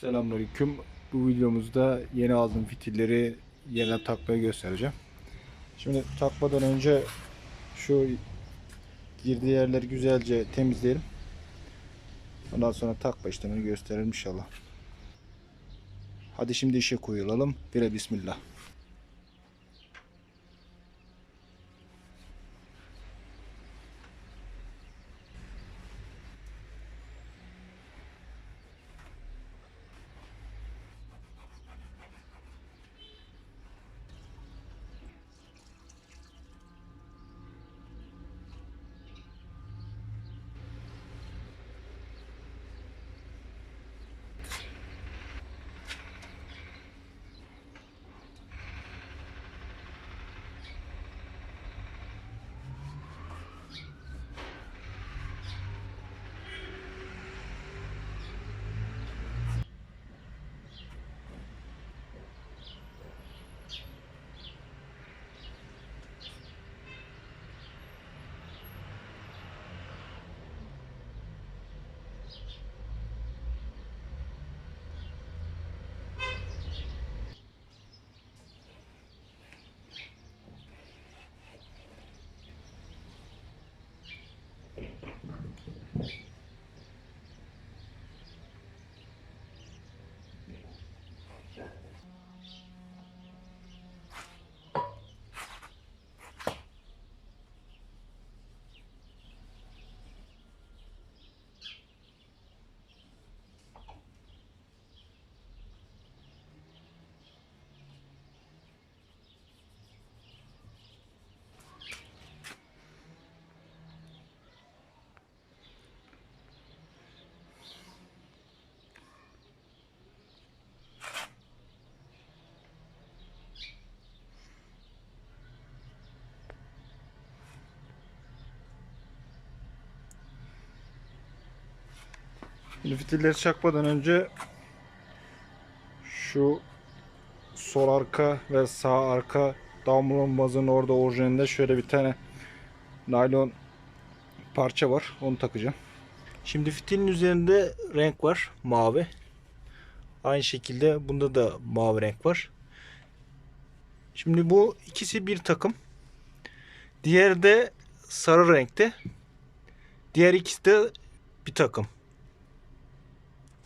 Selamünaleyküm. Bu videomuzda yeni aldığım fitilleri yerine takmayı göstereceğim. Şimdi takmadan önce şu girdiği yerleri güzelce temizleyelim. Ondan sonra takma işlemini gösterelim inşallah. Hadi şimdi işe koyulalım. Bire bismillah. Şimdi fitilleri çakmadan önce şu sol arka ve sağ arka damlambazın orada orijinalinde şöyle bir tane naylon parça var. Onu takacağım. Şimdi fitilin üzerinde renk var. Mavi. Aynı şekilde bunda da mavi renk var. Şimdi bu ikisi bir takım. Diğeri de sarı renkte. Diğer ikisi de bir takım.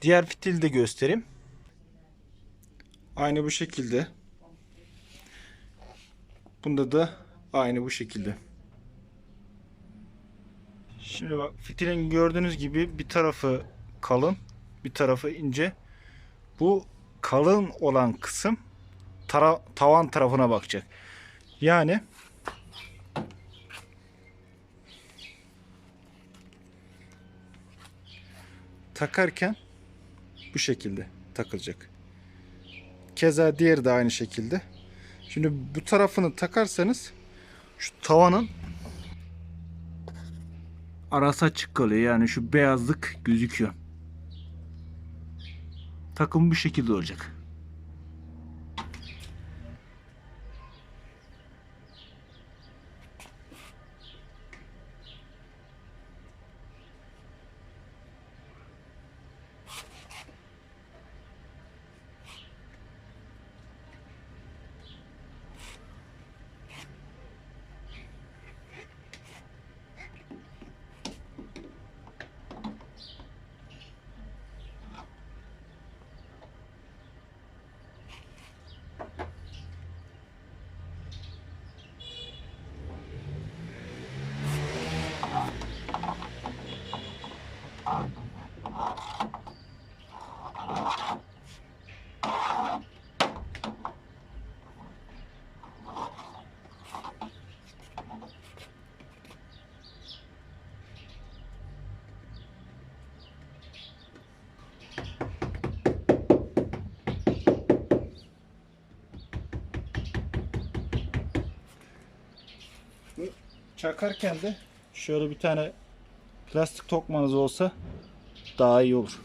Diğer fitili de göstereyim. Aynı bu şekilde. Bunda da aynı bu şekilde. Şimdi bak fitilin gördüğünüz gibi bir tarafı kalın, bir tarafı ince. Bu kalın olan kısım tara- tavan tarafına bakacak. Yani takarken bu şekilde takılacak. Keza diğeri de aynı şekilde. Şimdi bu tarafını takarsanız şu tavanın arası açık kalıyor. Yani şu beyazlık gözüküyor. Takım bu şekilde olacak. Çakarken de şöyle bir tane plastik tokmanız olsa daha iyi olur.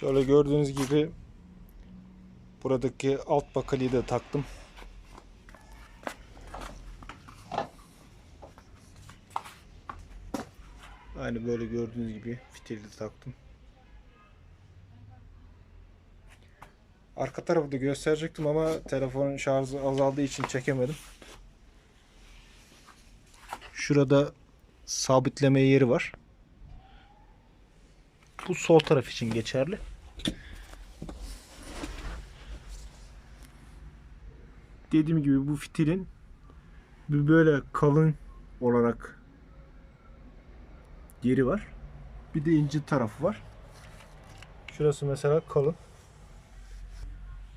Şöyle gördüğünüz gibi buradaki alt bakaliyi de taktım. Aynı böyle gördüğünüz gibi fitili de taktım. Arka tarafı da gösterecektim ama telefonun şarjı azaldığı için çekemedim. Şurada sabitleme yeri var. Bu sol taraf için geçerli. Dediğim gibi bu fitilin bir böyle kalın olarak yeri var. Bir de ince tarafı var. Şurası mesela kalın.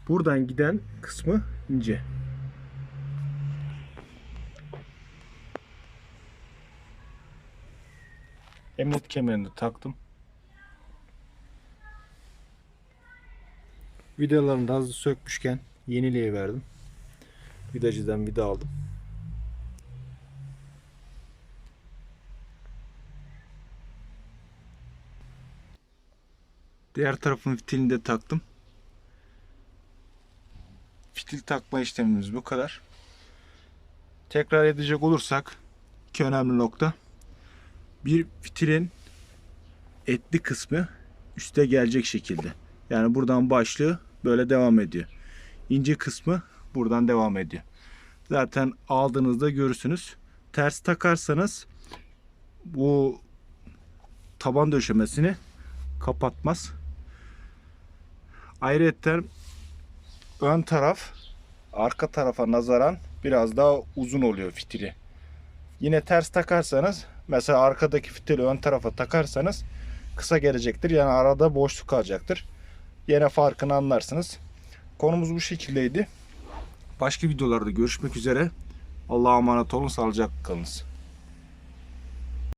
Buradan giden kısmı ince. Emniyet kemerini taktım. Vidalarını da hızlı sökmüşken yeniliğe verdim. Vidacıdan vida aldım. Diğer tarafın fitilini de taktım. Fitil takma işlemimiz bu kadar. Tekrar edecek olursak iki önemli nokta. Bir fitilin etli kısmı üste gelecek şekilde. Yani buradan başlığı böyle devam ediyor. İnce kısmı buradan devam ediyor. Zaten aldığınızda görürsünüz. Ters takarsanız bu taban döşemesini kapatmaz. Ayrıca ön taraf arka tarafa nazaran biraz daha uzun oluyor fitili. Yine ters takarsanız mesela arkadaki fitili ön tarafa takarsanız kısa gelecektir. Yani arada boşluk kalacaktır. Yine farkını anlarsınız. Konumuz bu şekildeydi. Başka videolarda görüşmek üzere. Allah'a emanet olun. Sağlıcakla kalınız.